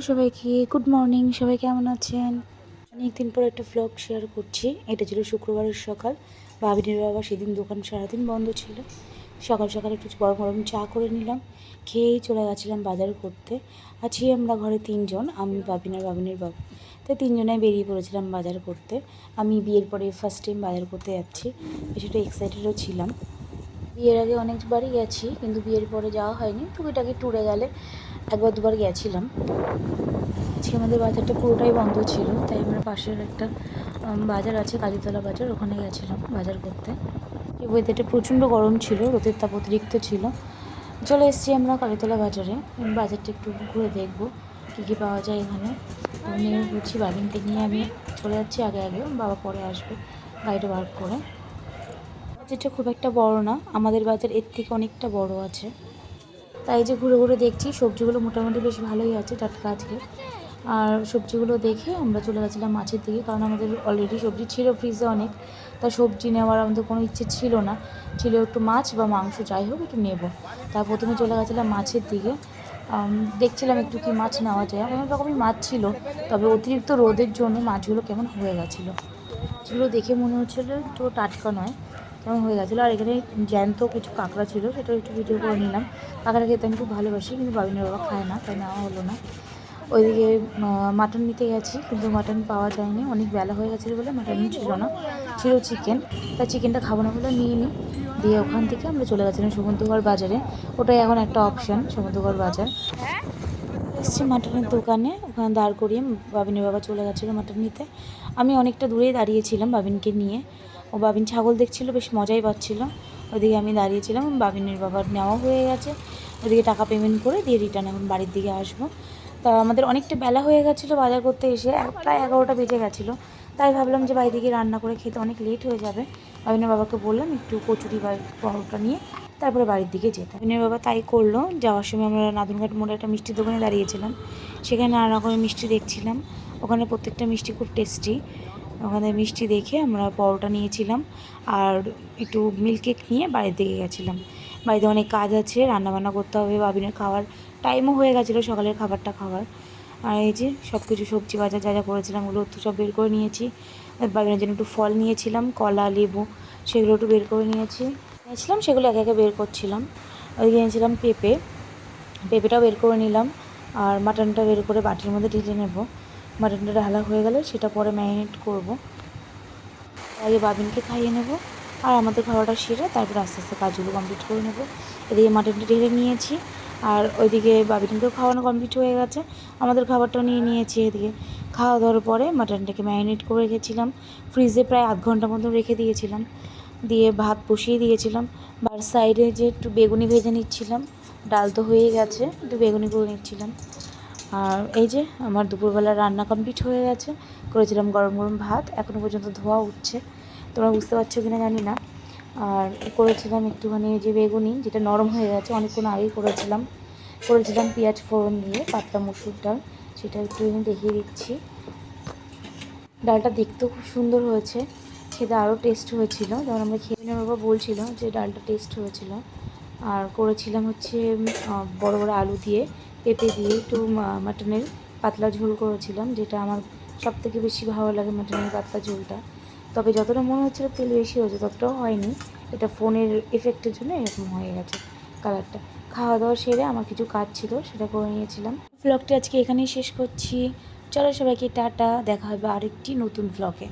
সবাইকে good morning সবাই কেমন আছেন? অনেকদিন পর একটা ভ্লগ শেয়ার করছি। এটা ছিল শুক্রবারের সকাল। ভাবিনের বাবা সেদিন দোকান সারাদিন বন্ধ ছিল। সকাল সকাল একটু গরম গরম চা করে নিলাম। খেয়েই চলে গেছিলাম বাজার করতে। আছি আমরা ঘরে তিনজন, আমি বাবিন আর বাবিনের বাবু। তো তিনজনে বেরিয়ে পড়েছিলাম বাজার করতে। আমি বিয়ের পরে ফার্স্ট টাইম বাজার করতে যাচ্ছি। বেশ একটু এক্সাইটেডও ছিলাম। বিয়ের আগে অনেকবারই গেছি, কিন্তু বিয়ের পরে যাওয়া হয়নি। টুকিটাকি ট্যুরে গেলে একবার দুবার গেছিলাম আজকে আমাদের বাজারটা পুরোটাই বন্ধ ছিল, তাই আমরা পাশের একটা বাজার আছে, কালীতলা বাজার, ওখানে গেছিলাম বাজার করতে। ওয়েদারটা প্রচণ্ড গরম ছিল, রোদের তাপ অতিরিক্ত ছিল। চলে এসেছি আমরা কালীতলা বাজারে। বাজারটা একটু ঘুরে দেখব, কী কী পাওয়া যায় এখানে। আমি বুঝছি বাবিনকে নিয়ে আমি চলে যাচ্ছি আগে আগে, বাবা পরে আসবে, গাড়িটা বার করে। বাজারটা খুব একটা বড় না, আমাদের বাজার এর থেকে অনেকটা বড় আছে। তাই যে ঘুরে ঘুরে দেখছি, সবজিগুলো মোটামুটি বেশ ভালোই আছে টাটকা আজকে। আর সবজিগুলো দেখে আমরা চলে গেছিলাম মাছের দিকে, কারণ আমাদের অলরেডি সবজি ছিল ফ্রিজে অনেক। তা সবজি নেওয়ার আমাদের কোনো ইচ্ছে ছিল না। ছিল একটু মাছ বা মাংস, যাই হোক একটু নেব। তা প্রথমে চলে গেছিলাম মাছের দিকে। দেখছিলাম একটু কি মাছ নেওয়া যায়। অনেক রকমই মাছ ছিল, তবে অতিরিক্ত রোদের জন্য মাছগুলো কেমন হয়ে গেছিল। মাছগুলো দেখে মনে হচ্ছিল একটু টাটকা নয়। কেমন হয়ে গেছিল। আর এখানে জ্যান্ত কিছু কাঁকড়া ছিল, সেটা একটু ভিডিও করে নিলাম। কাঁকড়া খেতে আমি খুব ভালোবাসি, কিন্তু বাবিনের বাবা খায় না, তাই নেওয়া হলো না। ওইদিকে মাটন নিতে গেছি, কিন্তু মাটন পাওয়া যায়নি। অনেক বেলা হয়ে গেছিল বলে মাটন ছিল না, ছিল চিকেন তা চিকেনটা খাব না বলে নিয়ে নিই দিয়ে ওখান থেকে আমরা চলে গেছিলাম সমুদ্রগড় বাজারে। ওটাই এখন একটা অপশান সমুদ্রগড় বাজার। এসছি মাটনের দোকানে, ওখানে দাঁড় করিয়ে বাবিনের বাবা চলে গেছিল মাটন নিতে। আমি অনেকটা দূরেই দাঁড়িয়েছিলাম বাবিনকে নিয়ে। ও বাবিন ছাগল দেখছিল, বেশ মজাই পাচ্ছিল। ওদিকে আমি দাঁড়িয়েছিলাম, বাবিনের বাবার নেওয়া হয়ে গেছে। ওদিকে টাকা পেমেন্ট করে দিয়ে রিটার্ন এখন বাড়ির দিকে আসব। তা আমাদের অনেকটা বেলা হয়ে গেছিল বাজার করতে এসে প্রায় এগারোটা বেজে গেছিল। তাই ভাবলাম যে বাড়ি দিকে রান্না করে খেতে অনেক লেট হয়ে যাবে। বাবিনের বাবাকে বললাম একটু কচুরি বা পরোটা নিয়ে, তারপরে বাড়ির দিকে যেতে। বাবিনের বাবা তাই করল, যাওয়ার সময় আমরা নাদুনঘাট মোড়ে একটা মিষ্টির দোকানে দাঁড়িয়েছিলাম। সেখানে নানা রকমের মিষ্টি দেখছিলাম। ওখানে প্রত্যেকটা মিষ্টি খুব টেস্টি ওখানে মিষ্টি দেখে আমরা পরোটা নিয়েছিলাম আর একটু মিল্ক কেক নিয়ে বাড়ির দিকে গেছিলাম। বাড়িতে অনেক কাজ আছে, রান্নাবান্না করতে হবে বাবিনের খাওয়ার টাইমও হয়ে গেছিল সকালের খাবারটা খাওয়ার। আর এই যে সব কিছু সবজি বাজার যা যা করেছিলাম ওগুলো তো সব বের করে নিয়েছি। বাবিনের জন্য একটু ফল নিয়েছিলাম, কলা, লেবু, সেগুলো একটু বের করে নিয়েছি। নিয়েছিলাম সেগুলো একে একে বের করছিলাম। ওইদিকে নিয়েছিলাম পেঁপে, পেঁপেটাও বের করে নিলাম। আর মাটনটা বের করে বাটির মধ্যে ঢেলে নেব। মাটনটা ঢালা হয়ে গেলে সেটা পরে ম্যারিনেট করব। আগে বাবিনকে খাইয়ে নেব। আর আমাদের খাওয়াটা সেরে তারপর আস্তে আস্তে কাজগুলো কমপ্লিট করে নেব। এদিকে মাটনটা ঢেলে নিয়েছি। আর ওইদিকে বাবিনকেও খাওয়ানো কমপ্লিট হয়ে গেছে। আমাদের খাবারটাও নিয়ে নিয়েছি এদিকে। খাওয়া দাওয়ার পরে মাটনটাকে ম্যারিনেট করে রেখেছিলাম। ফ্রিজে প্রায় আধ ঘণ্টা মতো রেখে দিয়েছিলাম। দিয়ে ভাত বসিয়ে দিয়েছিলাম। বার সাইডে যে একটু বেগুনি ভেজে নিচ্ছিলাম। ডাল তো হয়ে গেছে। একটু বেগুনি করে নিচ্ছিলাম। আর এই যে আমার দুপুরবেলা রান্না কমপ্লিট হয়ে গেছে। করেছিলাম গরম গরম ভাত। এখনও পর্যন্ত ধোয়া উঠছে। তোমরা বুঝতে পারছ কিনা জানি না। আর করেছিলাম একটুখানি যে বেগুনি, যেটা নরম হয়ে গেছে। অনেকক্ষণ আগেই করেছিলাম। করেছিলাম পেঁয়াজ ফোড়ন দিয়ে, পাতলা মুসুর ডাল। সেটা একটু আমি দেখিয়ে দিচ্ছি। ডালটা দেখতেও খুব সুন্দর হয়েছে। খেতে আরও টেস্ট হয়েছিল। যেমন আমরা খেয়ে নেওয়ার বাবা বলছিল যে ডালটা টেস্ট হয়েছিল। আর করেছিলাম হচ্ছে বড় বড় আলু দিয়ে পেঁপে দিয়ে একটু মাটনের পাতলা ঝোল করেছিলাম, যেটা আমার সব থেকে বেশি ভালো লাগে মাটনের পাতলা ঝোলটা। তবে যতটা মনে হচ্ছিল তেল বেশি হয়েছে, ততটাও হয়নি। এটা ফোনের এফেক্টের জন্য এরকম হয়ে গেছে কালারটা খাওয়া দাওয়া সেরে আমার কিছু কাজ ছিল, সেটা করে নিয়েছিলাম। ব্লগটি আজকে এখানেই শেষ করছি। চলো সবাইকে টাটা, দেখা হবে আরেকটি নতুন ব্লগে